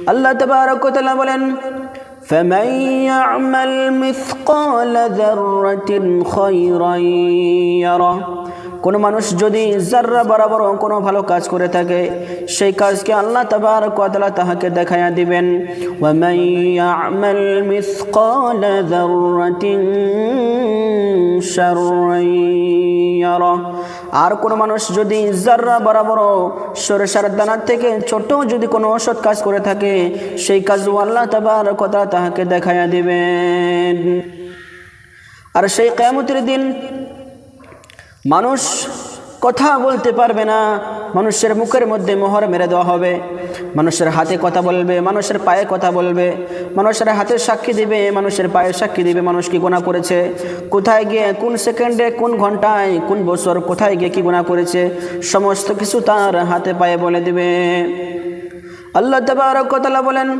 আল্লাহ তবারক ওয়া তাআলা বলেন فمن يعمل مثقال ذرة خيرا يره কোনো মানুষ যদি জাররা বরাবর কোনো ভালো কাজ করে থাকে সেই কাজকে আল্লাহ তাবার কতলা তাহাকে দেখাইয়া দিবেন وَمَن يَعْمَلْ مِثْقَالَ ذَرَّةٍ شَرًّا يَرَهُ আর কোনো মানুষ যদি জাররা বরাবর সরষার দানার থেকে ছোট যদি কোনো অসৎ কাজ করে থাকে, সেই কাজ আল্লাহ তাবার কথা তাহাকে দেখাইয়া দিবেন। আর সেই কেয়ামতের দিন মানুষ কথা বলতে পারবে না। মানুষের মুখের মধ্যে মোহর মেরে দেওয়া হবে। মানুষের হাতে কথা বলবে, মানুষের পায়ে কথা বলবে, মানুষের হাতে সাক্ষী দিবে, মানুষের পায়ে সাক্ষী দিবে। মানুষ কি গোনা করেছে? কোথায় গিয়ে, কোন সেকেন্ডে, কোন ঘন্টায়, কোন বছর, কোথায় গিয়ে কি গোনা করেছে? সমস্ত কিছু তার হাতে পায়ে বলে দিবে। আল্লাহ তবরকতলা বলেন